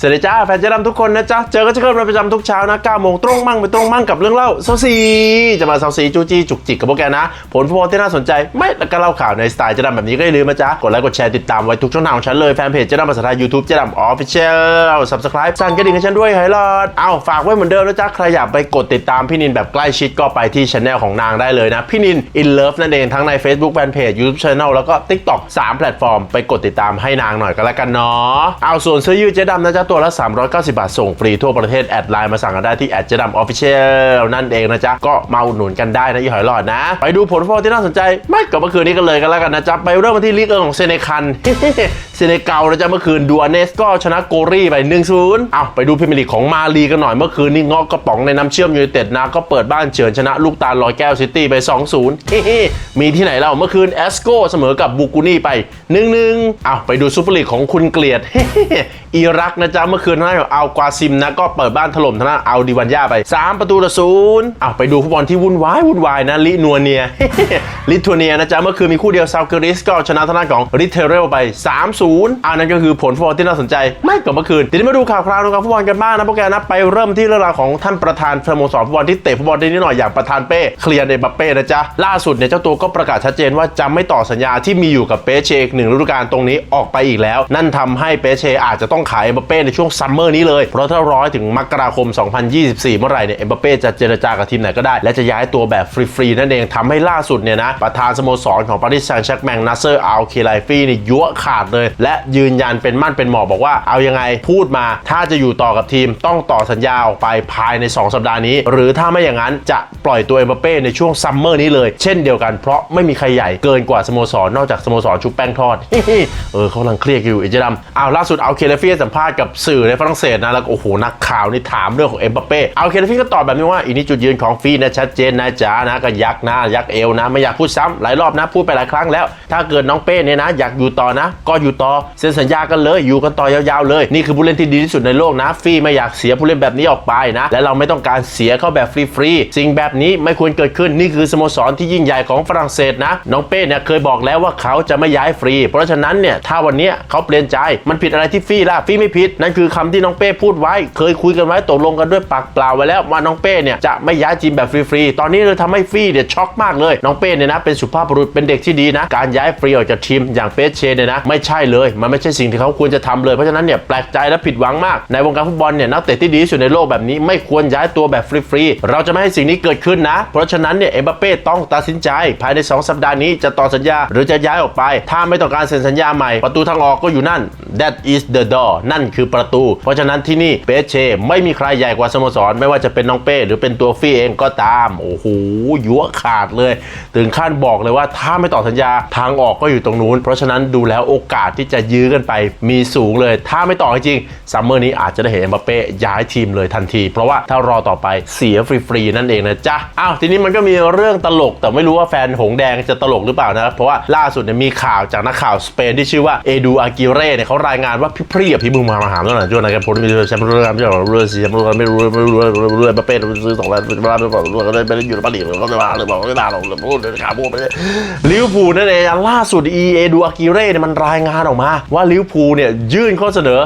สวัสดีจ้าแฟนเจ๊ดำทุกคนนะจ๊ะ เจอกันเช่นเคยเป็นประจำทุกเช้านะ9โมงตรงมั่งไปตรงมั่งกับเรื่องเล่าเซาซีจะมาเซาซีจูจี้จุกจิกกับพวกแกนะ ผลฟุตบอลที่น่าสนใจ ไม่แล้วก็เล่าข่าวในสไตล์เจ๊ดำแบบนี้ก็อย่าลืมนะจ๊ะ กดไลค์กดแชร์ติดตามไว้ทุกช่องทางของฉันเลย แฟนเพจเจ๊ดำภาษาไทยยูทูบเจ๊ดำออฟฟิเชียลสับสไครป์สั่นกระดิ่งให้ฉันด้วยไฮลอดเอาฝากไว้เหมือนเดิมนะจ๊ะใครอยากไปกดติดตามพี่นินแบบใกล้ชิดก็ไปที่ช anel ของนางได้เลยนะพี่นิน in love นั่นเองทั้งใน Facebook Fanpage YouTube Channel แล้วก็ TikTok 3แพลตฟอร์มไปกดติดตามให้นางหน่อยก็แล้วกันเนาะเอาส่วนเสื้อยืดเจ๊ดำนะจ๊ะตัวละ 390 บาท ส่งฟรีทั่วประเทศ แอดไลน์มาสั่งกันได้ที่แอดเจ๊ดำออฟฟิเชียลนั่นเองนะจ๊ะ ก็มาอุดหนุนกันได้นะยี่หอยหลอดนะ ไปดูผลฟุตบอลที่น่าสนใจไม่กับเมื่อคืนนี้กันเลยกันแล้วกันนะจ๊ะ ไปเริ่มกันที่ลีกเอิงของเซเนคันเซเนกัลนะจ๊ะเมื่อคืนดูอาเนสก็ชนะโกรีไป1-0เอาไปดูพรีเมียร์ลีกของมาลีกันหน่อยเมื่อคืนนี้งอกกระป๋องในน้ำเชื่อมยูไนเต็ดนะก็เปิดบ้านเฉือนชนะลูกตาลลอยแก้วซิตี้ไป 2-0 มีที่ไหนเล่าเมื่อคืนแอสโกเสมอกับบูกูนี่ไป1-1เอาไปดูซูเปอร์ลีกของคุณเกลียดอิรักนะจ๊ะเมื่อคืนทางด้นของอัลกวาซิมนะก็เปิดบ้านถล่มทางด้านอัลดิวันยาไป 3 ประตูต่อศูนย์เอาไปดูฟุตบอลที่วุ่นวายวุ่นวายนะลินัวเนียลิทัวเนียนะจ๊ะเมื่อคืนมีคู่เดียวซาวเกริสก็ชนะทางด้าของริเทเรลไป 3-0อันนั้นก็คือผลฟุตบอลที่น่าสนใจไม่กับเมื่อคืนทีนี้มาดูข่าวคราวของฟุตบอลกันบ้างนะพวกแกนะไปเริ่มที่เรื่องราวของท่านประธานสโมสรฟุตบอลที่เตะฟุตบอลได้นิดหน่อยอย่างประธานเป้เคลียร์ในบัปเป้นะจ๊ะล่าสุดเนี่ยเจ้าตัวก็ประกาศชัดเจนว่าจะไม่ต่อสัญญาที่มีอยู่กับเปเชกหนึ่งฤดูกาลตรงนี้ออกไปอีกแล้ว นั่นทำให้เปเชอาจจะต้องขายเอ็มบัปเป้ในช่วงซัมเมอร์นี้เลย เพราะถ้าร้อยถึงมกราคม 2024 เมื่อไหร่เนี่ยเอ็มบัปเป้จะเจรจากับทีมไหนก็ได้ และจะย้ายตัวแบบฟรีๆนั่นเองทำให้ล่าสุดเนี่ยนะประธานสโมสรของปารีสแซงต์แชร์กแมงนัสเซอร์อัลเคไลฟี่นี่ยั่วขาดเลย และยืนยันเป็นมั่นเป็นหมอบอกว่าเอายังไงพูดมา ถ้าจะอยู่ต่อกับทีมต้องต่อสัญญาออกไปภายใน 2 สัปดาห์นี้ หรือถ้าไม่อย่างนั้นจะปล่อยตัวเอ็มบัปเป้ในช่วงซัมเมอร์นี้เลยเช่นเดียวกันเพราะไม่มีใครใหญ่เกินกว่าสโมสรนอกจากสโมสรชุบแป้งทอดเออเขากำลังเครียดอยู่อิจดำอ้าวล่าสุดเอาเคเลฟี่สัมภาษณ์กับสื่อในฝรั่งเศสนะแล้วโอ้โหนักข่าวนี่ถามเรื่องของเอ็มบัปเป้เอาเคเลฟี่ก็ตอบแบบนี้ว่าอีนี่จุดยืนของฟีนะชัดเจนนะจ๊ะนะก็ยักหน้ายักเอวนะ ไม่อยากพูดซ้ำหลายรอบนะพูดไปหลายครั้งแล้ว ถ้าเกิดน้องเป้เนี่ยนะ อยากอยู่ต่อนะ ก็อยู่ต่อเซ็นสัญญากันเลยอยู่กันต่อยาวๆเลย นี่คือผู้เล่นที่ดีที่สุดในโลกนะฟีไม่อยากเสียผู้เล่นแบบนี้ออกไปนะ และเราไม่ต้องการเสียเขาแบบฟรีๆสิ่งแบบนี้ไม่ควรเกิดขึ้นนี่คือสโมสรที่ยิ่งใหญ่ของฝรั่งเศสนะน้องเป้เนี่ยเคยบอกแล้วว่าเขาจะไม่ย้ายฟรี เพราะฉะนั้นเนี่ยถ้าวันนี้เขาเปลี่ยนใจมันผิดอะไรที่ฟี่ล่ะฟี่ไม่ผิดนนคือคำที่น้องเป้พูดไว้ เคยคุยกันไว้ตกลงกันด้วยปากเปล่าไว้แล้วว่าน้องเป้เนี่ยจะไม่ย้ายทีมแบบฟรีๆ ตอนนี้เลยทำให้ฟี่เนี่ยช็อกมากเลย น้องเป้เนี่ยนะเป็นสุภาพบุรุษเป็นเด็กที่ดีนะ การย้ายฟรีออกจากทีมอย่างเปเชเนี่ยนะไม่ใช่เลย มันไม่ใช่สิ่งที่เขาควรจะทำเลย เพราะฉะนั้นเนี่ยแปลกใจและผิดหวังมาก ในวงการฟุตบอลเนี่ยนักเตะที่ดีที่สุดในโลกแบบนี้ไม่ควรย้ายตัวแบบฟรีๆ เราจะไม่ให้สิ่งนี้เกิดขึ้นนะ เพราะฉะนั้นเนี่ยเอ็มบัปเป้ต้องตัดสินใจภายใน 2 สัปดาห์นี้จะต่อสัญญาหรือจะย้ายออกไป ถ้าไม่ต้องการเซ็นสัญญาใหม่ประตูทางออกก็อยู่นั่น that is the door นั่นคือประตู เพราะฉะนั้นที่นี่เปเช ไม่มีใครใหญ่กว่าสโมสร ไม่ว่าจะเป็นน้องเป้ หรือเป็นตัวฟี่เองก็ตาม โอ้โหยั่วขาดเลย ถึงขั้นบอกเลยว่าถ้าไม่ต่อสัญญาทางออกก็อยู่ตรงนู้น เพราะฉะนั้นดูแล้วโอกาสที่จะยื้อกันไปมีสูงเลย ถ้าไม่ต่อจริงซัมเมอร์นี้อาจจะได้เห็นมบัปเป้ย้ายทีมเลยทันที เพราะว่าถ้ารอต่อไปเสียฟรีๆนั่นเองนะจ๊ะอ้าวทีนี้มันก็มีเรื่องตลก แต่ไม่รู้ว่าแฟนหงแดงจะตลกหรือเปล่านะเพราะว่าล่าสุดเนี่ยมีข่าวจากนักข่าวสเปนที่ชื่อว่าเอดูอากิเร่เนี่ยเขารายงานว่าพี่พรีกับพี่มึงมมาหาเมื่อไหร่ช่วงนั้นกันพ้นมีแชมป์เรื่องไม่ใช่เรื่องสีแชมป์เรื่องไม่รู้ไม่รู้ไม่รู้เอ็มบัปเป้ซื้อสองล้านไม่รู้ไม่รู้ก็ได้ไปอยู่ในปารีสก็จะมาหรือเปลยบอกไม่ได้หรอกพูดขาพูดไปเลยลิเวอร์พูลนั่นเองล่าสุดอีเอดูอากิเร่เนี่ยมันรายงานออกมาว่าลิเวอร์พูลเนี่ยยื่นข้อเสนอ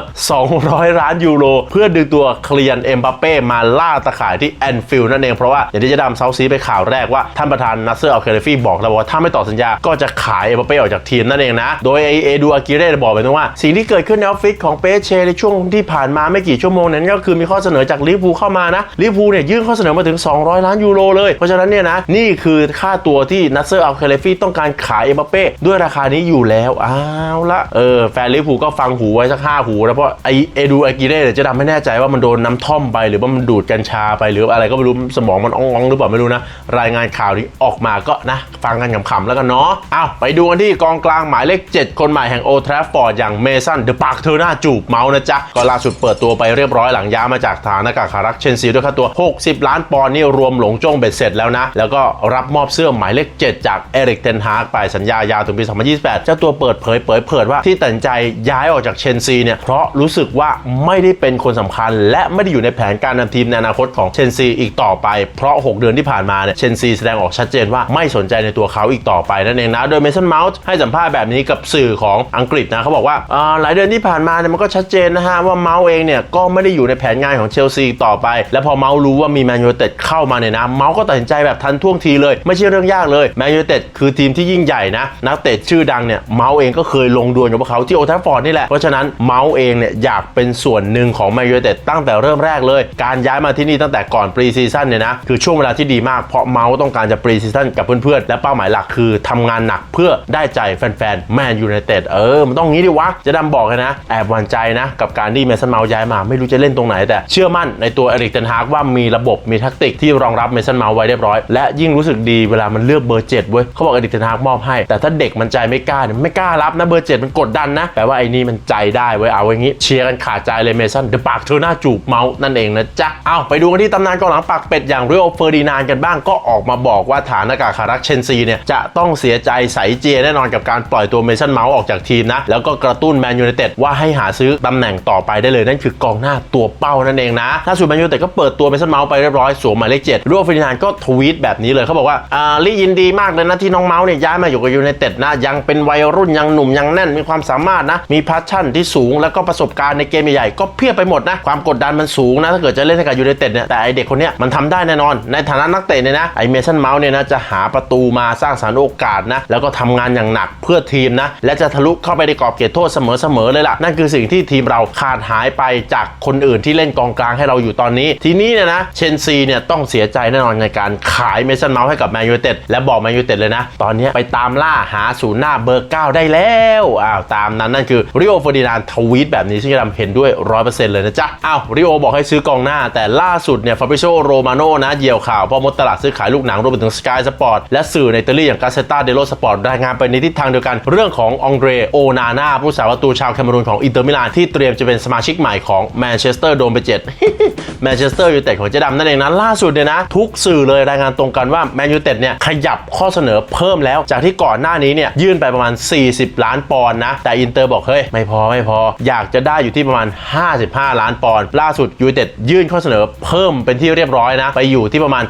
200 ล้านยูโร เพื่อดึงตัวเคลียนเอ็มบัปเป้มาล่าตะข่ายที่แอนฟิลด์นั่นเองเพราะว่าอย่างที่จะดำเซาซีไปข่าวแรกว่าท่านประธานนัสเซอร์อัลเคเลฟี่บอกแล้วว่าถ้าไม่ต่อสัญญาก็จะขายเอ็มบัปเป้ออกจากทีมนั่นเองนะ โดยไอเอดูอากิเร่บอกไปตรงว่าสิ่งที่เกิดขึ้นในออฟฟิศของเปเชในช่วงที่ผ่านมาไม่กี่ชั่วโมงนั้นก็คือมีข้อเสนอจากลิเวอร์พูเข้ามานะลิเวอร์พูเนี่ยยื่นข้อเสนอมาถึง 200 ล้านยูโรเลย เพราะฉะนั้นเนี่ยนะนี่คือค่าตัวที่นัสเซอร์อัลเคเลฟี่ต้องการขายเอ็มบัปเป้ด้วยราคานี้อยู่แล้วอ้าวละเออแฟนลิเวอร์พูก็ฟังหูไว้สักห้าหูนะเพราะไอเอดูอากิเร่เนี่ยจะทำไม่แน่ใจว่ามันโดนน้ำท่อมไปหรือว่ามันดูดกัญชาไปหรืออะไรก็ไม่รู้สมองมันอ่องๆหรือเปล่าไม่รู้นะรายงานข่าวนี้ออกมาก็นะ ฟังกันขำๆแล้วกันเนาะอ้าวไปดูกันที่กองกลางหมายเลข 7 คนใหม่แห่งโอทราฟฟอร์ดอย่างเมสันเดอะปาร์คเทอร์นาจูบเมาส์นะจ๊ะก็ล่าสุดเปิดตัวไปเรียบร้อยหลังย้ายมาจากฐานอากาศขารักเชนซีด้วยค่าตัว 60 ล้านปอนด์นี่รวมหลงจ้งเบ็ดเสร็จแล้วนะ แล้วก็รับมอบเสื้อหมายเลข 7 จากเอริกเทนฮากไปสัญญายาวถึงปี 2028 เจ้าตัวเปิดเผยเผยเผยว่าที่ตัดใจย้ายออกจากเชนซีเนี่ยเพราะรู้สึกว่าไม่ได้เป็นคนสำคัญ และไม่ได้อยู่ในแผนการนำทีมในอนาคตของเชนซีอีกต่อไป เพราะ 6 เดือนที่ผ่านมาเนี่ยเชนซีแสดงออกชัดเจนว่าไม่สนใจในตัวเขาอีกต่อไปนั่นเองนะโดยเมสันเมาส์ให้สัมภาษณ์แบบนี้กับสื่อของอังกฤษนะเขาบอกว่าหลายเดือนที่ผ่านมาเนี่ยมันก็ชัดเจนนะฮะว่าเมาส์เองเนี่ยก็ไม่ได้อยู่ในแผนงานของเชลซีต่อไป และพอเมาส์รู้ว่ามีแมนยูเต็ดเข้ามาเนี่ยนะเมาส์ก็ตัดสินใจแบบทันท่วงทีเลย ไม่ใช่เรื่องยากเลยแมนยูเต็ดคือทีมที่ยิ่งใหญ่นะนักเตะชื่อดังเนี่ยเมาส์เองก็เคยลงดวลกับพวกเขาที่โอทัฟฟอร์ดนี่แหละเพราะฉะนั้นเมาส์เองเนี่ยอยากเป็นส่วนหนึ่งของแมนยูเต็ดตั้งแต่เริ่มแรกเลย การย้ายมาที่นี่ตั้งแต่ก่อนปรีซีซั่นเนี่ยนะคือช่วงเวลาที่ดีมากเพราะเมาส์ต้องการจะปรีซีซั่นกับเพื่อนๆและเป้าหมายหลักคือทำงานหนักเพื่อได้ใจแฟนๆแมนยูไนเต็ดเออมันต้องงี้ดิวะจะดำบอกนะแอบหวั่นใจนะกับการที่เมสันเมาส์ย้ายมา ไม่รู้จะเล่นตรงไหนแต่เชื่อมั่นในตัวเอริกเทนฮากว่ามีระบบมีแทักติกที่รองรับเมสันเมาส์ไว้เรียบร้อย และยิ่งรู้สึกดีเวลามันเลือกเบอร์7เว้ยเขาบอกเอริกเทนฮากมอบให้ แต่ถ้าเด็กมันใจไม่กล้าเนี่ยไม่กล้ารับนะเบอร์7มันกดดันนะแปลว่าไอ้นี่มันใจได้เว้ยเอาอย่างงี้เชียร์กันขาดใจเลยเมสันเดอะปากเธอหน้าจูบเมาส์นั่นเองนะจ๊ะเอาไปดูกันที่ตำนานกองหลังปากเป็ดอย่างเรียลเฟอร์ดินานกันบ้างก็ออกมาบอกว่าฐานอากาศขารักเชนซีเนี่ยจะต้องเสียใจใสเจียแน่นอนกับการปล่อยตัวเมสันเมาส์ออกจากทีมนะแล้วก็กระตุ้นแมนยูไนเต็ดว่าให้หาซื้อตำแหน่งต่อไปได้เลยนั่นคือกองหน้าตัวเป้านั่นเองนะล่าสุดแมนยูไนเต็ดก็เปิดตัวเมสันเมาส์ไปเรียบร้อยสวมหมายเลขเจ็ดรูปฟินานก็ทวีตแบบนี้เลยเขาบอกว่าอ่าลี่ยินดีมากเลยนะที่น้องเมาส์เนี่ยย้ายมาอยู่กับยูไนเต็ดนะยังเป็นวัยรุ่นยังหนุ่มยังแน่นมีความสามารถนะมีพาชั่นที่สูงแล้วก็ประสบการณ์ในเกมใหญ่ๆก็เพียบไปหมดนะความกดดันมันสูงนะถ้าเกิดจะเล่นให้กับยูไนเต็ดเนี่ยแต่ไอเด็กคนเนี้ยมันทำได้แน่นอน ในฐานะนักเตะเนี่ยนะไอเมสันเมาส์เนี่ยนะจะหาประตูมาสร้างสรรค์โอกาสนะแล้วก็ทำงานอย่างหนักเพื่อทีมนะและจะทะลุเข้าไปในกรอบเขตโทษเสมอๆเลยล่ะนั่นคือสิ่งที่ทีมเราขาดหายไปจากคนอื่นที่เล่นกองกลางให้เราอยู่ตอนนี้ ทีนี้เนี่ยนะเชนซีเนี่ยต้องเสียใจแน่นอนในการขายเมสันเมาส์ให้กับแมนยูเต็ดและบอกแมนยูเต็ดเลยนะ ตอนนี้ไปตามล่าหาศูนย์หน้าเบอร์ 9 ได้แล้วอ้าวตามนั้นนั่นคือริโอเฟอร์ดินานทวีตแบบนี้ซึ่งจะทำเห็นด้วย 100%เลยนะจ๊ะอ้าวริโอบอกให้ซื้อกองหน้า แต่ล่าสุดเนี่ยฟาบริโชโรมาโน่นะเหยี่ยวข่าวพอมดตลาดซื้อขายลูกหนังรวมไปถึงสกายสปอร์ตและสื่อในอิตาลีอย่างกาเซตาเดโลสปอร์ตรายงานไปในทิศทางเดียวกัน เรื่องขององเดรโอนาน่าผู้สาประตูชาวแคมรูนของอินเตอร์มิลานที่เตรียมจะเป็นสมาชิกใหม่ของแมนเชสเตอร์โดมไปเจ็ดแมนเชสเตอร์ยูไนเต็ดของเจดำนั่นเองนะล่าสุดเนี่ยนะ ทุกสื่อเลยรายงานตรงกันว่าแมนยูไนเต็ดเนี่ยขยับข้อเสนอเพิ่มแล้ว จากที่ก่อนหน้านี้เนี่ยยื่นไปประมาณ 40 ล้านปอนด์นะ แต่อินเตอร์บอกเฮ้ยไม่พอไม่พอ อยากจะได้อยู่ที่ประมาณ 55 ล้านปอนด์ล่าสุดยูไนเต็ดยื่นข้อเสนอเพิ่มเป็นที่เรียบร้อยนะ ไปอยู่ที่ประมาณ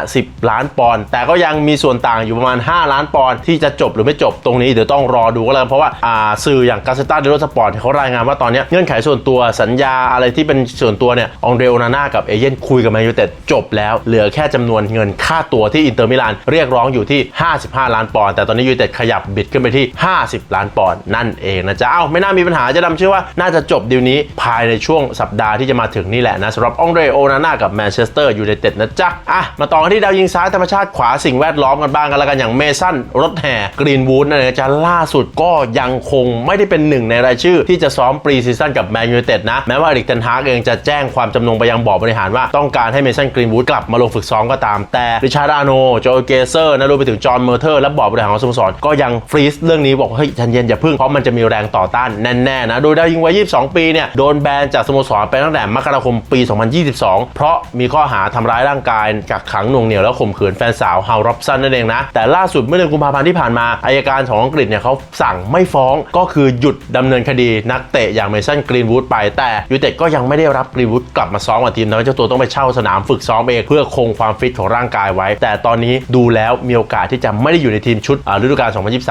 50 ล้านปอนด์แต่ก็ยังมีส่วนต่างอยู่ประมาณ 5 ล้านปอนด์ที่จะจบหรือไม่จบตรงนี้เดี๋ยวต้องรอดูก็แล้วกันเพราะว่าอ่าสื่ออย่างกาเซตาเดโรสปอร์ตเขารายงานว่าตอนนี้เงื่อนไขส่วนตัวสัญญาอะไรที่เป็นส่วนตัวเนี่ยองเดโอนาน่ากับเอเย่นคุยกับแมนยูเต็ดจบแล้ว เหลือแค่จำนวนเงินค่าตัวที่อินเตอร์มิลานเรียกร้องอยู่ที่ 55 ล้านปอนด์แต่ตอนนี้ยูเต็ดขยับบิดขึ้นไปที่ 50 ล้านปอนด์นั่นเองนะจ๊ะเอ้าไม่น่ามีปัญหาจะดำเชื่อว่าน่าจะจบดีลนี้ภายในช่วงสัปดาห์ที่จะมาถึงนี่แหละนะสำหรับองเดโอนาน่ากับแมนเชสเตอร์ยูไนเต็ดนะจ๊ะอะมาต่อกันที่ดาวยิงซ้ายธรรมชาติขวาสิ่งแวดล้อมกันบ้างกันแล้วกันอย่างเมสันรถแห่กรีนวูดนั่นเองนะจ๊ะล่าสุดก็ยังคงไม่ได้เป็นหนึ่งในรายชื่อที่จะซ้อมปรีซีซั่นกับแมนยูเต็ดนะ แม้ว่าอริกเทนฮากเองจะแจ้งความจำนงไปยังบอร์ดบริหารว่าต้องการให้เมสันกรีนวูดกลับมาลงฝึกซ้อมก็ตามแต่ริชาร์ดอาโนโจเกเซอร์นะรวมไปถึงจอห์นเมอร์เทอร์และบอร์ดบริหารของสโมสรก็ยังฟรีซเรื่องนี้บอกว่าเฮ้ยใจเย็นอย่าพึ่งเพราะมันจะมีแรงต่อต้านแน่ๆนะโดยดาวยิงวัย 22 ปีเนี่ยโดนแบนจากสโมสรไปตั้งแต่มกราคมปี 2022 เพราะมีข้อหาทำร้ายร่างกายกักขังหน่วงเหนียวและข่มขืนแฟนสาวฮาวร็อบสันนั่นเองนะแต่ล่าสุดเมื่อเดือนกุมภาพันธ์ที่ผ่านมาอายการของอังกฤษเนี่ยเขาสั่งไม่ฟ้องก็คือหยุดดำเนินคดีนักเตะอย่างเมสันกรีนวูดไปแต่ยูเต็ดก็ยังไม่ได้รับกรีนวูดกลับมาซ้อมกับทีมนะเจ้าตัวต้องไปเช่าสนามฝึกซ้อมเองเพื่อคงความฟิตของร่างกายไว้ แต่ตอนนี้ดูแล้วมีโอกาสที่จะไม่ได้อยู่ในทีมชุดฤดูกาล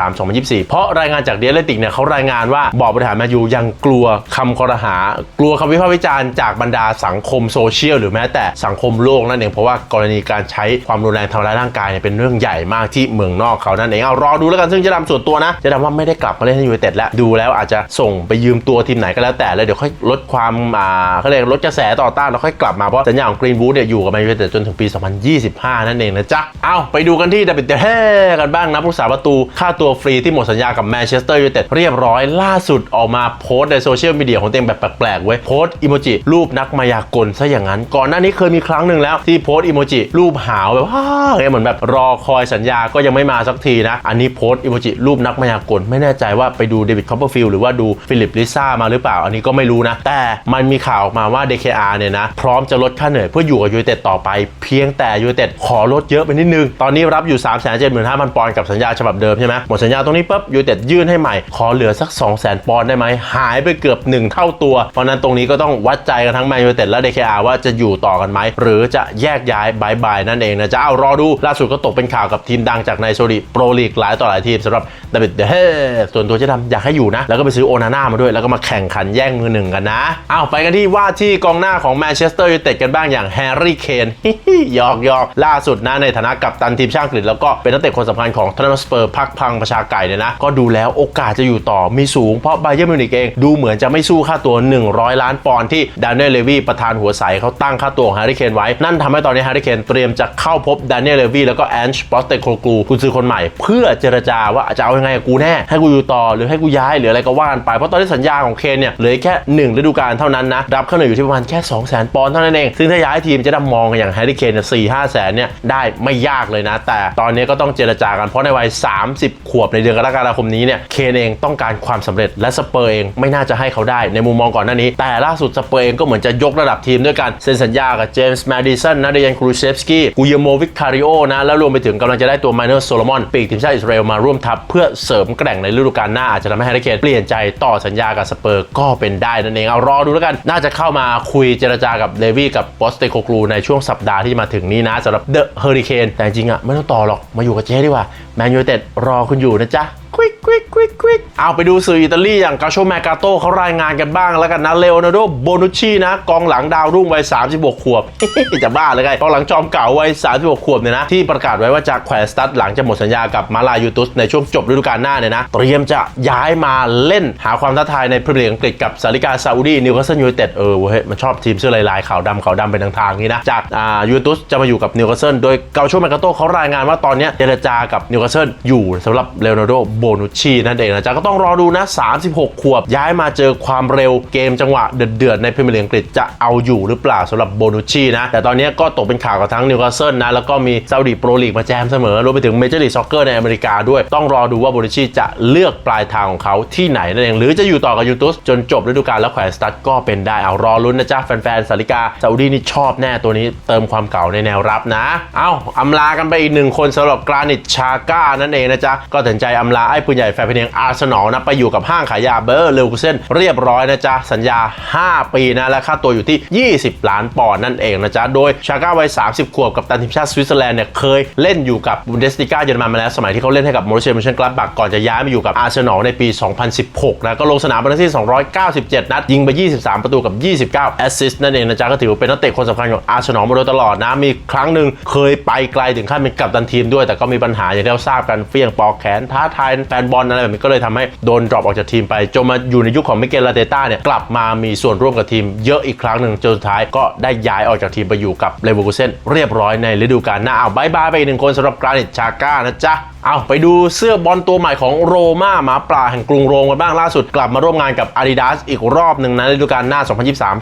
2023-2024 เพราะรายงานจากเดียเลติกเนี่ยเขารายงานว่าบอร์ดบริหารแมนยูยังกลัวคำคอรหา กลัวคำวิพากษ์วิจารณ์จากบรรดาสังคมโซเชียลหรือแม้แต่สังคมโลกนั่นเองเพราะว่ากรณีการใช้ความรุนแรงทำร้ายร่างกายเนี่ยเป็นเรื่องใหญ่มากที่เมืองนอกเขานั่นเองเอารอดูแล้วกันซึ่งเจะดำส่วนตัวนะเจะดำว่าไม่ได้กลับมาเล่นให้ยูไนเต็ดแล้วดูแล้วอาจจะส่งไปยืมตัวทีมไหนก็แล้วแต่แล้วเดี๋ยวค่อยลดความอ่าเขาเรียกลดกระแสต่อต้านแล้วค่อยกลับมาเพราะสัญญาของกรีนวูดเนี่ยอยู่กับแมนยูไนเต็ดจนถึงปี 2025 นั่นเองนะจ๊ะเอาไปดูกันที่ดับเบิลเทกันบ้างนะผู้สาประตูค่าตัวฟรีที่หมดสัญญากับแมนเชสเตอร์ยูไนเต็ดเรียบร้อยล่าสุดออกมาโพสต์ในโซเชียลมีเดียของเตัวเองแบบแปลกๆเว้ยโพสต์อีโมจิรูปนักมายากลซะอย่างนั้น ก่อนหน้านี้เคยมีครั้งหนึ่งแล้วที่โพสต์อีโมจิรูปหาวแบบว้าวเหมือนแบบรอคอยสัญญาก็ยังไม่มาสักทีนะ อันนี้โพสต์อีโมจิรูปนักมายากลไม่แน่ใจว่าไปดูเดวิดคอปเปอร์ฟิลด์หรือว่าดูฟิลิปลิซ่ามาหรือเปล่าอันนี้ก็ไม่รู้นะ แต่มันมีข่าวออกมาว่า DKR เนี่ยนะ พร้อมจะลดค่าเหนื่อยเพื่ออยู่กับยูเต็ดต่อไป เพียงแต่ยูเต็ดขอลดเยอะไปนิดนึง ตอนนี้รับอยู่ 3 7 5 0 0 0 ปอนด์กับสัญญาฉบับเดิมใช่ไหมหมดสัญญาตรงนี้ปุ๊บยูเต็ดยื่นให้ใหม่ ขอเหลือสัก 2 0 0 0 0 0 ปอนด์ได้ไหมหายไปเกือบ 1 เท่าตัว เพราะนั้นตรงนี้ก็ต้องวัดใจกันทั้งแมนยูเต็ดและ DKR ว่าจะอยู่ต่อกันไหมหรือจะแยกย้ายบายบายนั่นเองนะจะเอารอดูล่าสุดก็ตกเป็นข่าวกับทีมดังจากในโซดีโปรลีกหลายต่อหลายทีมสำหรับดาวิดเดเฮส่วนตัวเจ๊ดำอยากให้อยู่นะแล้วก็ไปซื้อโอนาน่ามาด้วยแล้วก็มาแข่งขันแย่งมือหนึ่งกันนะเอาไปกันที่ว่าที่กองหน้าของแมนเชสเตอร์ยูไนเต็ดกันบ้างอย่างแฮร์รี่เคนยอกยอกล่าสุดนะในฐานะกัปตันทีมชาติอังกฤษแล้วก็เป็นนักเตะคนสำคัญของท o น n สเปอร์พักพังประชาไก่เนี่ยนะ ก็ดูแล้วโอกาสจะอยู่ต่อมีสูงเพราะไบเยอร์มิวนิกเอง ดูเหมือนจะไม่สู้ค่าตัว 100 ล้านปอนด์ที่ดาน i อลเลวีประธานหัวใสเขาตั้งค่าตัวของแฮร์รี่เคนไว้ นั่นทำให้ตอนนี้แฮร์รี่เคนเตรียมจะเข้าพบดาน i อลเลวีแล้วก็แอนช์ปอสเตโคลูคุณซื้อคนใหม่ เพื่อเจรจาว่าจะเอายังไงกับกูแน่ให้กูอยู่ต่อหรือให้กูย้ายหรืออะไรก็ว่ากันไปเพราะตอนนี้สัญญาของเคนเนี่ยเหลือแค่หนึ่งฤดูกาลเท่านั้นนะ รับค่าหนื่อยอยู่ที่ประมาณแค่ 2 0 0 0 0 0 ปอนด์เท่านั้นเอง ซึ่งถ้าย้ายทีมจะได้มองกันอย่างแฮร์รี่เคนสี่ห้าแสนเนี่ยได้ไม่ยากเลยนะ แต่ตอนนี้ก็ต้องเจรจากัน เพราะในวัย 30 ขวบในเดือนกรกฎาคมนี้เนี่ยเคนเองต้องการความสำเร็จและสเปอร์เองไม่น่าจะให้เขาได้ในมุมมองก่อนหน้านี้ แต่ล่าสุดสเปอร์เองก็เหมือนจะยกระดับทีมด้วยกันเซ็นสัญญากับเจมส์แมดิสันนาเดียนครูเชฟสกี้กูเยโมวิคคาริโอนะแล้วรวมไปถึงกำลังจะได้ตัวไมเนอร์โซโลมอนปีกทีมชาติอิสราเอลมาร่วมทัพเพื่อเสริมแกร่งในฤดูกาลหน้าอาจจะทำให้แฮร์รี่เคนเปลี่ยนใจต่อสัญญากับสเปอร์ก็เป็นได้นั่นเองเอารอดูแล้วกันน่าจะเข้ามาคุยเจรจากับเลวี่กับปอสเตโคกลูในช่วงสัปดาห์ที่มาถึงนี้นะสำหรับเดอะเฮอริเคนแต่จริงๆอะไม่ต้องต่อหรอกมาอยู่กับเจ๊ดีกว่าแมนยูเต็ดรอคุณอยู่นะจ๊ะควิก วิกวิกวิกเอาไปดูสื่ออิตาลีอย่างกาโชแมกาโตเขารายงานกันบ้างแล้วกันนะเลโอนาร์โดโบนุชชีนะกองหลังดาวรุ่งวัย 36 ขวบ จะบ้าเลยไงกองหลังจอมเก่าวัย 36 ขวบเนี่ยนะที่ประกาศไว้ว่าจะแขวนสตัดหลังจะหมดสัญญากับมาลายูตุสในช่วงจบฤดูกาลหน้าเนี่ยนะเตรียมจะย้ายมาเล่นหาความท้าทายในพรีเมียร์อังกฤษกับสาริกาซาอุดีนิวคาสเซิลยูไนเต็ดเออเว้ยมันชอบทีมเสื้อลายๆขาวดำขาวดำเป็นทางๆนี้นะจากอ่ายูตุสจะมาอยู่กับนิวคาสเซิลโดยกาโชแมกาโตเขารายงานว่าตอนเนี้ยเจรจากับนิวคาสเซิลอยู่สำหรับเลโอนาร์โดโบนุชชีนั่นเองนะจ๊ะก็ต้องรอดูนะ 36 ขวบ ย้ายมาเจอความเร็วเกมจังหวะเดือดๆในพรีเมียร์ลีกอังกฤษจะเอาอยู่หรือเปล่าสำหรับโบนุชีนะ แต่ตอนนี้ก็ตกเป็นข่าวกับทั้งนิวคาสเซิลนะ แล้วก็มีซาอุดีโปรลีกมาแจมเสมอรวมไปถึงเมเจอร์ลีกซ็อกเกอร์ในอเมริกาด้วย ต้องรอดูว่าโบนุชีจะเลือกปลายทางของเขาที่ไหนนั่นเองหรือจะอยู่ต่อกับยูตุสจนจบฤดูกาลแล้วแขวนสตัดก็เป็นได้เอารอลุ้นนะจ๊ะแฟนๆซาริกาซาอุดีนี่ชอบแน่ตัวนี้เติมความเก่าในแนวรับนะเอาอำลากันไปอีกหนึ่งคนสำหรับกรานิตชาก้านั่นเองนะจ๊ะก็ตัดใจอำลาไอ้ปืนใหญ่แฟนเพลงอาร์เซนอลนะไปอยู่กับห้างขายยาเบอร์เลวกเซนเรียบร้อยนะจ๊ะ สัญญา 5 ปีนะ และค่าตัวอยู่ที่ 20 ล้านปอนด์นั่นเองนะจ๊ะ โดยชาก้าวัย 30 ขวบกับตันทีมชาติสวิตเซอร์แลนด์เนี่ยเคยเล่นอยู่กับบุนเดสติก้าเยอรมันมาแล้ว สมัยที่เขาเล่นให้กับโมริเชียมิชเชนกลับบักก่อนจะย้ายมาอยู่กับอาร์เซนอลในปี 2016 นะก็ลงสนามไปทั้งที่297 นัดยิงไป 23 ประตูกับ 29แอสซิสต์นั่นเองนะจ๊ะก็ถือว่าเป็นนักเตะคนสำคัญของอาร์เซนอลมาโดยตลอดนะมีครั้งหนึ่งเคยไปไกลถึงขั้นเป็นกัปตันทีมด้วย แต่ก็มีปัญหาอย่างที่เราทราบกันเฟี้ยงปอกแขนท้าทายแฟนบอลอนอะไรแบบนี้ก็เลยทำให้โดนดรอปออกจากทีมไปจนมาอยู่ในยุคของมิเกลลาเตต้าเนี่ยกลับมามีส่วนร่วมกับทีมเยอะอีกครั้งหนึ่งจนสุดท้ายก็ได้ย้ายออกจากทีมไปอยู่กับเลเวอร์คูเซนเรียบร้อยในฤดูกาลหน้าเอาบายบายไปอีกหนึ่งคนสำหรับกรานิตชาก้านะจ๊ะเอาไปดูเสื้อบอลตัวใหม่ของโรม่าหมาป่าแห่งกรุงโรมกันบ้างล่าสุดกลับมาร่วมงานกับ Adidas อีกรอบหนึ่งนะฤดูกาลหน้า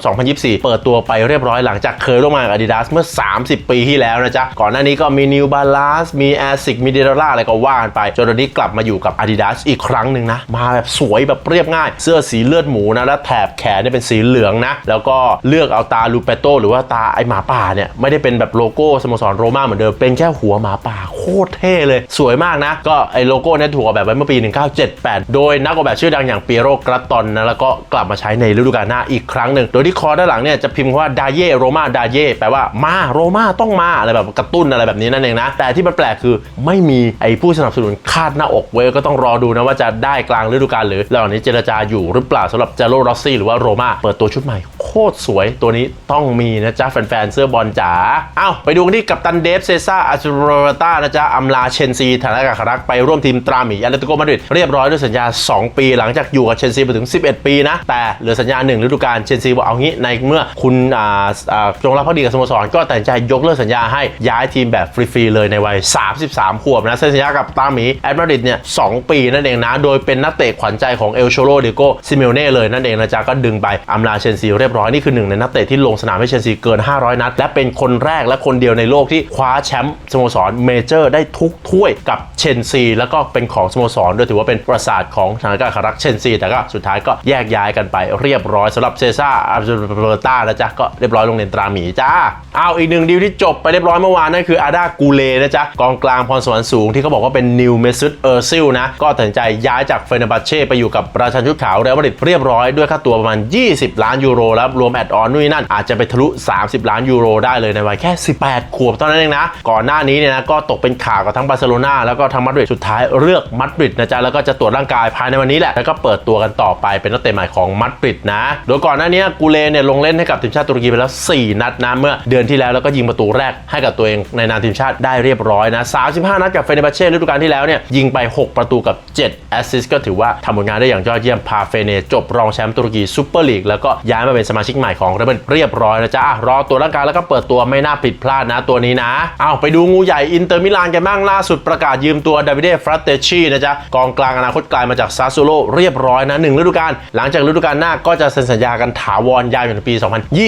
2023-2024 เปิดตัวไปเรียบร้อยหลังจากเคยร่วมงานกับ Adidas เมื่อ 30 ปีที่แล้วนะจ๊ะ ก่อนหน้านี้ก็มี New Balance มี Asics มี d e r a อะไรก็ว่ากันไป จนตอนนี้กลับมาอยู่กับ Adidas อีกครั้งหนึ่งนะ มาแบบสวยแบบเรียบง่าย เสื้อสีเลือดหมูนะและแถบแขนเนี่ยเป็นสีเหลืองนะแล้วก็เลือกเอาตาลูเปโตหรือว่าตาไอหมาป่าเนี่ยไม่ได้เป็นแบบโลโก้สโมสรโรม่าเหมือนเดิมเป็นแค่หัวหมาป่าโคตรเท่เลยสวยมากนะ ก็ไอโลโก้เนี่ยถูกออกแบบไว้เมื่อปี 1978 โดยนักออกแบบชื่อดังอย่างเปียโรกรัตตอนนะแล้วก็กลับมาใช้ในฤดูกาลหน้าอีกครั้งหนึ่ง โดยที่คอด้านหลังเนี่ยจะพิมพ์ว่าดาเย่โรมาดาเย่แปลว่ามาโรมาต้องมาอะไรแบบกระตุ้นอะไรแบบนี้นั่นเองนะ แต่ที่มันแปลกคือไม่มีไอผู้สนับสนุนคาดหน้าอกเว้ยก็ต้องรอดูนะว่าจะได้กลางฤดูกาลหรือระหว่างนี้เจรจาอยู่หรือเปล่าสำหรับเจโรรอสซี่หรือว่าโรมาเปิดตัวชุดใหม่โคตรสวยตัวนี้ต้องมีนะจ๊ะ แฟนๆ เสื้อบอลจ๋าเอ้าไปดูกันที่กัปตันเดฟเซซ่าอาจูโรตานะจ๊ะอำลาเชนซีฐานะกาคารักไปร่วมทีมตราหมีอาเลติโกมาดริดเรียบร้อยด้วยสัญญา 2 ปี หลังจากอยู่กับเชนซีไปถึง 11 ปีนะ แต่เหลือสัญญา 1 ฤดูกาลเชนซีบอกเอางี้ในเมื่อคุณอ่าอ่าจงรับภักดีกับสโมสรก็ตัดใจยกเลิกสัญญาให้ย้ายทีมแบบฟรีๆเลยในวัย 33 ขวบนะเซ็นสัญญากับตราหมีแอดมาดริดเนี่ยสปีนั่นเองนะโดยเป็นนักเตะขวัญใจของเอลโชโรเดโกซิเมโอเน่เลยนั่นเองนะจ๊ะก็ดึงไปอำลาเชนซีเรียบร้อยนี่คือหนึ่งในนักเตะที่ลงสนามให้เชลซีเกิน 500 นัด และเป็นคนแรกและคนเดียวในโลกที่คว้าแชมป์สโมสรเมเจอร์ได้ทุกถ้วยกับเชลซีแล้วก็เป็นของสโมสรด้วยถือว่าเป็นประสาทของทางการคารักเชลซีแต่ก็สุดท้ายก็แยกย้ายกันไปเรียบร้อยสำหรับเซซ่าอาร์เบอร์ต้านะจ๊ะก็เรียบร้อยลงเรียนตราหมีจ้าเอาอีกหนึ่งดีลที่จบไปเรียบร้อยเมื่อวานนั่นคืออาดากูเลนะจ๊ะกองกลางพรสวรรค์สูงที่เขาบอกว่าเป็นนิวเมซุตเออร์ซิลนะก็ตัดใจย้ายจากเฟเนบัตเช่ไปอยู่กับราชันชุดขาวเรอัลมาดริดเรียบร้อยด้วยค่าตัวประมาณ 20 ล้านยูโรแล้วรวมแอดออนนู่นนั่นอาจจะไปทะลุ 30 ล้านยูโรได้เลยในวัยแค่ 18 ขวบเท่านั้นเองนะ ก่อนหน้านี้เนี่ยนะก็ตกเป็นข่าวกับทั้งบาร์เซโลนาแล้วก็ทั้งมาดริดสุดท้ายเลือกมาดริดนะจ๊ะแล้วก็จะตรวจร่างกายภายในวันนี้แหละ แล้วก็เปิดตัวกันต่อไปเป็นนักเตะใหม่ของมาดริดนะ โดยก่อนหน้านี้กูเลเนี่ยลงเล่นให้กับทีมชาติตุรกีไปแล้ว 4 นัดนะเมื่อเดือนที่แล้วแล้วก็ยิงประตูแรกให้กับตัวเองในนามทีมชาติได้เรียบร้อยนะ 35 นัดกับเฟเนบัเช่ฤดูกาลที่แล้วเนี่ยยิงไป 6 ประตูกับ 7 แอสซิสต์ก็ถือว่าทำผลงานได้อย่างยอดเยี่ยมพาเฟเนจบรองแชมป์ตุรกีซูเปอร์ลีกแล้วก็ย้ายมาเป็นสมาชิกใหม่ของเรอัลมาดริดเรียบร้อยนะจ๊ะอะรอตัวร่างกายแล้วก็เปิดตัวไม่น่าผิดพลาดนะตัวนี้นะเอาไปดูงูใหญ่อินเตอร์มิลานกันบ้างล่าสุดประกาศยืมตัวดาวิเดฟรัตเตชีนะจ๊ะกองกลางอนาคตไกลามาจากซาซูโลเรียบร้อยนะหนึ่งฤดูกาลหลังจากฤดูกาลหน้าก็จะเซ็นสัญญากันถาวรยาวถึงปี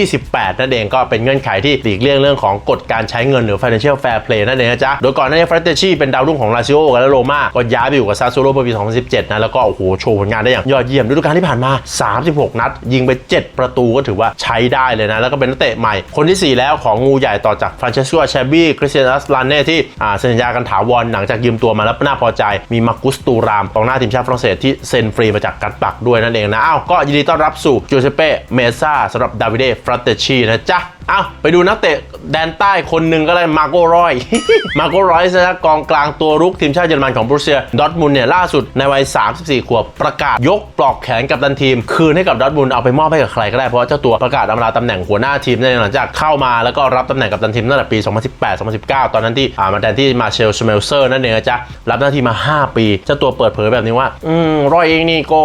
2028 นั่นเองก็เป็นเงื่อนไขที่หลีกเลี่ยงเรื่องของกฎการใช้เงินหรือ financial fair play นั่นเองนะจ๊ะโดยก่อนหน้านี้ฟรัตเตชีเป็นดาวรุ่งของลาซิโอและโรม่าก็ย้ายไปอยู่กับซาซูโลเมื่อปี 2017 นะแล้วก็โอ้โหโชว์ผลงานได้อย่างยอดเยี่ยมฤดูกาลที่ผ่านมา 36 นัด ยิงไป 7 ประตูก็ถือว่าใช้ได้เลยนะ แล้วก็เป็นนักเตะใหม่ คนที่ 4 แล้วของงูใหญ่ต่อจากฟรานเชสโกแชบี้คริสเตียนัสลานเน่ที่อ่าเซ็นสัญญากันถาวรหลังจากยืมตัวมาแล้วน่าพอใจ มีมาร์กุสตูรามกองหน้าทีมชาติฝรั่งเศสที่เซ็นฟรีมาจากกัตปักด้วยนั่นเองนะอ้าวก็ยินดีต้อนรับสู่จูเซเป้เมซ่าสำหรับดาวิเดฟราเตชีนะจ๊ะ เอาไปดูนักเตะแดนใต้คนหนึ่งก็ได้มาโกรอย มาโกรอยนะกองกลางตัวรุกทีมชาติเยอรมันของบรูเซียดอทมุนเนี่ยล่าสุดในวัย 34 ขวบประกาศยกปลอกแขนกับดันทีม คืนให้กับดอทมุนเอาไปมอบให้กับใครก็ได้เพราะว่าเจ้าตัวประกาศอำลาตำแหน่งหัวหน้าทีมในหลังจากเข้ามาแล้วก็รับตำแหน่งกับดันทีมตั้งแต่ปี 2018-2019 ตอนนั้นที่อ่ามาแทนที่มาเชลชเมลเซอร์นั่นเองนะจ๊ะรับหน้าที่มา 5 ปีเจ้าตัวเปิดเผยแบบนี้ว่า อืมรอยเองนี่ก็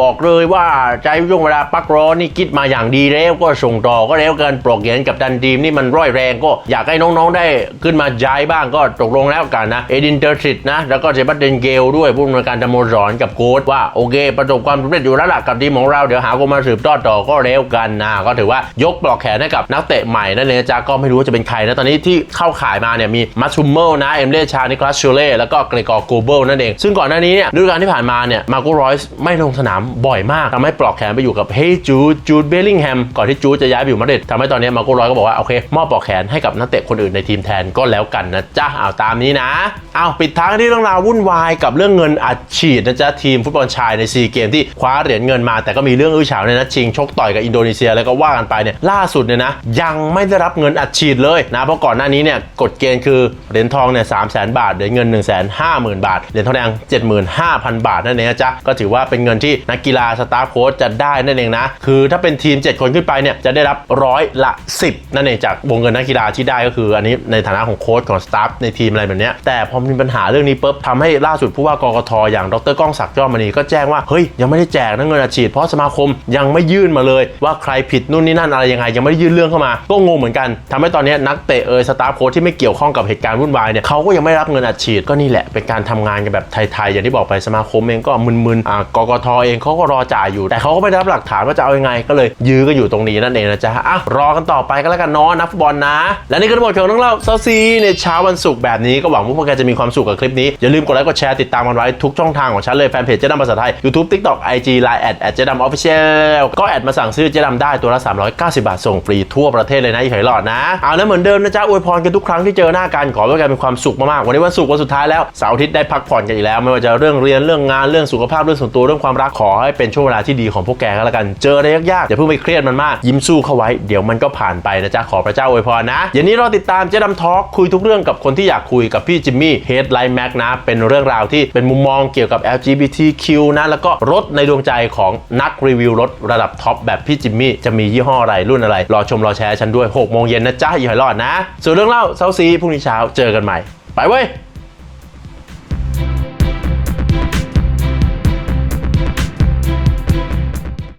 บอกเลยว่าใจช่วงเวลาปักรอนี่คิดมาอย่างดีแล้วก็ส่งต่อก็แล้วกันปลอกแขนกับดันทีมนี่มันร้อยแรงก็อยากให้น้องๆได้ขึ้นมาย้ายบ้างก็ตกลงแล้วกันนะเอดินเตอร์สิตนะแล้วก็เซบัตเดนเกลด้วยผู้อำนวยการสโมสรกับโค้ชว่าโอเค ประสบความสำเร็จอยู่แล้วล่ะกับทีมของเราเดี๋ยวหาคนมาสืบทอดต่อก็แล้วกันนะก็ถือว่ายกปลอกแขนให้กับนักเตะใหม่นั่นเองจ๊ะก็ไม่รู้ว่าจะเป็นใครนะตอนนี้ที่เข้าขายมาเนี่ยมีมัชชูเมลนะเอมเลชานิคลัสชูเล่แล้วก็เกรกอร์โกเบิลนั่นเอง ซึ่งก่อนหน้านี้เนี่ยฤดูกาลที่ผ่านมาเนี่ยมาโกรอยส์ไม่ลงสนามบ่อยมากทำให้ปลอกแขนไปอยู่กับเฮจูจูดเบลลิงแฮมก่อนที่จูดจะย้ายไปอยู่มาดริดทำให้ตอนนี้มาโก้รอยก็บอกว่าโอเคมอบปอกแขนให้กับนักเตะคนอื่นในทีมแทนก็แล้วกันนะจ๊ะเอาตามนี้นะเอาปิดท้ายที่เรื่องราววุ่นวายกับเรื่องเงินอัดฉีดนะจ๊ะทีมฟุตบอลชายในซีเกมที่คว้าเหรียญเงินมาแต่ก็มีเรื่องอื้อฉาวในนัดชิงชกต่อยกับอินโดนีเซียแล้วก็ว่ากันไปเนี่ยล่าสุดเนี่ยนะยังไม่ได้รับเงินอัดฉีดเลยนะเพราะก่อนหน้านี้เนี่ยกฎเกณฑ์คือเหรียญทองเนี่ยสามแสนบาทเหรียญเงิน1นึ่งแสนห้าหมื่นบาทเหรียญทองแดงเจ็ดหมื่นห้าพันบาทนั่นเองนะจ๊ะก็ถือว่าเป็นเงินที่นักกีฬาสตาร์โค้ชจะได้นั่นเองนะคือถ้าเป็นทีม 7 คนขึ้นไปเนี่ยจะได้รับร้อยละ 10 นั่นเองจากวงเงินนักกีฬาที่ได้ก็คือ อันนี้ในฐานะของโค้ชของสตาฟในทีมอะไรแบบนี้แต่พอมีปัญหาเรื่องนี้ปุ๊บทำให้ล่าสุดผู้ว่ากกทอย่างดรก้องศักดิ์ยอดมณีก็แจ้งว่าเฮ้ยยังไม่ได้แจกนะเงินอัดฉีดเพราะสมาคมยังไม่ยื่นมาเลย ว่าใครผิดนู่นนี่นั่นอะไรยังไงยังไม่ได้ยื่นเรื่องเข้ามา ก็งงเหมือนกันทำให้ตอนนี้นักเตะเอยสตาฟโค้ชที่ไม่เกี่ยวข้องกับเหตุการณ์วุ่นวายเนี่ยเขาก็ยังไม่รับเงินอัดฉีดก็นี่แหละเป็นการทำงานกันแบบไทยๆอย่างที่บอกไปสมาคมเองก็มึนๆอ่ากกทเองเขาก็รอจ่ายอยู่ แต่เขาก็ไม่ได้รับหลักฐานว่าจะเอายังไงก็เลยยื้อก็อยู่ตรงนี้นั่นเองนะจ๊ะอะรอกันต่อไปก็แล้วกันเนาะนักฟุตบอลนะ และนี่ก็ทั้งหมดของเรื่องเล่าเซาซีในเช้าวันศุกร์แบบนี้ก็หวังว่าพวกแกจะมีความสุขกับคลิปนี้ อย่าลืมกดไลค์กดแชร์ติดตามกันไว้ทุกช่องทางของฉันเลยแฟนเพจเจ๊ดำภาษาไทย YouTube TikTok IG Line แอดแอดเจ๊ดำออฟฟิเชียลก็แอดมาสั่งซื้อเจ๊ดำได้ตัวละ 390 บาทส่งฟรีทั่วประเทศเลยนะอีกหอยหลอดนะเอาแล้วเหมือนเดิมนะจ๊ะอวยพรกันทุกครั้งที่เจอหน้ากันขอให้แกมีความสุขมากๆวันนี้วันศุกร์วันสุดท้ายแล้วเสาร์อาทิตย์ได้พักผ่อนกันอีกแล้ว ไม่ว่าจะเรื่องเรียนเรื่องงานเรื่องสุขภาพเรื่องส่วนตัวเรื่องความรักขอให้เป็นช่วงเวลาที่ดีของพวกแกก็แล้วกันเจออะไรยากๆอย่าเพิ่งไปเครียดมันมากยิ้มสู้เข้าไว้เดี๋ยวมันก็ผ่านไปนะจ๊ะขอพระเจ้าอวยพรนะอย่างนี้เราติดตามเจ๊ดำทอล์กคุยทุกเรื่องกับคนที่อยากคุยกับพี่จิมมี่เฮดไลน์แม็กนะเป็นเรื่องราวที่เป็นมุมมองเกี่ยวกับ LGBTQ นะแล้วก็รถในดวงใจของนักรีวิวรถระดับท็อปแบบพี่จิมมี่จะมียี่ห้ออะไรรุ่นอะไร รอชมรอแชร์ฉันด้วย6โมงเย็นนะจ๊ะอย่าให้รอดนะ ส่วนเรื่องเล่าเซาซีพรุ่งนี้เช้าเจอกันใหม่ ไปเว้ย